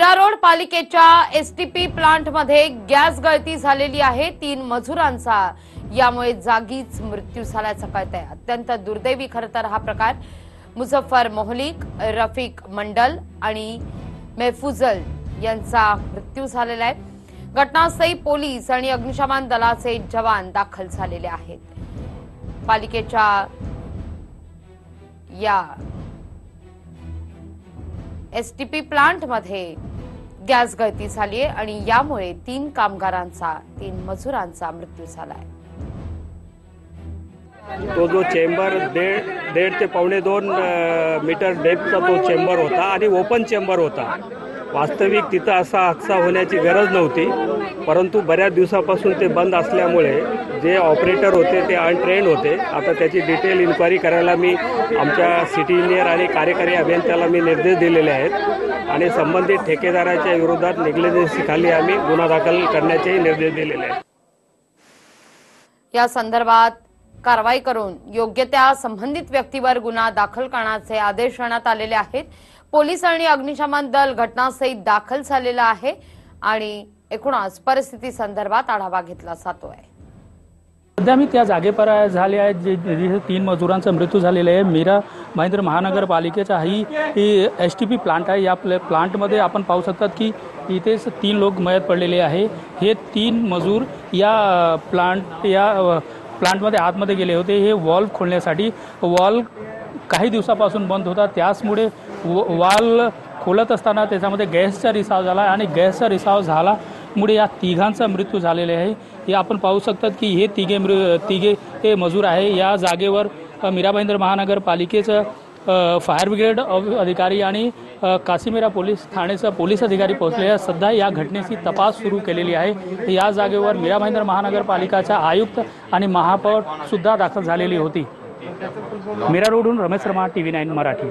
Mira road पालिकेच्या STP प्लांटमध्ये gas गळती झालेली आहे तीन मजुरांचा. यामुळे जागीच मृत्यू झाल्याचं कळत आहे अत्यंत दुर्दैवी खरं तर हा प्रकार. मुझफ्फर मोहलिक रफिक मंडल आणि मेहफुजल यांचा मृत्यू झालेला आहे. घटनास्थळी पोलीस आणि अग्निशमन दलाचे जवान दाखल झालेले आहेत. पालिकेच्या या एसटीपी प्लांटमध्ये गॅस गळती झालीय आणि यामुळे तीन कामगारांचा तीन मजुरांचा मृत्यू झालाय. तो जो चेंबर दीड दीड ते पावणे दोन मीटर डेपचा तो चेंबर होता आणि ओपन चेंबर होता. वास्तविक तिथं असा हादसा होण्याची गरज नव्हती परंतु बऱ्याच दिवसापासून ते बंद असल्यामुळे जे ऑपरेटर होते ते अनट्रेन होते. आता त्याची डिटेल इन्क्वायरी करायला मी आमच्या सिटी इंजिनियर आणि कार्यकारी अभियंत्याला मी निर्देश दिलेले आहेत. आणि संबंधित ठेकेदाराच्या विरोधात निग्लिजन्सीखाली आम्ही गुन्हा दाखल करण्याचेही निर्देश दिलेले आहेत. या संदर्भात कारवाई करून योग्य त्या संबंधित व्यक्तीवर गुन्हा दाखल करण्याचे आदेश देण्यात आलेले आहेत. पोलीस आणि अग्निशमन दल घटनास्थळी दाखल झालेला आहे आणि एकूणच परिस्थिती संदर्भात आढावा घेतला जातोय. सध्या मी त्या जागेपर झाले आहेत जे जिथे तीन मजुरांचा मृत्यू झालेला आहे. मीरा महेंद्र महानगरपालिकेचा ही ही एस टी पी प्लांट आहे. या प्ले प्लांटमध्ये आपण पाहू शकतात की इथेच तीन लोक मयत पडलेले आहे. हे तीन मजूर या प्लांट या प्लांटमध्ये आतमध्ये गेले होते. हे वॉल्व खोलण्यासाठी वॉल्व काही दिवसापासून बंद होता. त्याचमुळे व वाल खोलत असताना त्याच्यामध्ये गॅसचा रिसाव झाला आणि गॅसचा रिसाव झालामुळे या तिघांचा मृत्यू झालेला आहे. हे आपण पाहू शकतात की हे तिघे मृ तिघे हे मजूर आहे. या जागेवर अ, महानगरपालिकेचं फायर ब्रिगेड अधिकारी आणि कासिमेरा पोलीस ठाणेचा पोलीस अधिकारी पोहोचले आहेत. सध्या या घटनेची तपास सुरू केलेली आहे. या जागेवर मीरा भाईंदर महानगरपालिकाच्या आयुक्त आणि महापौर सुद्धा दाखल झालेली होती. Mira रोडहून Ramesh Sharma T V nine Marathi.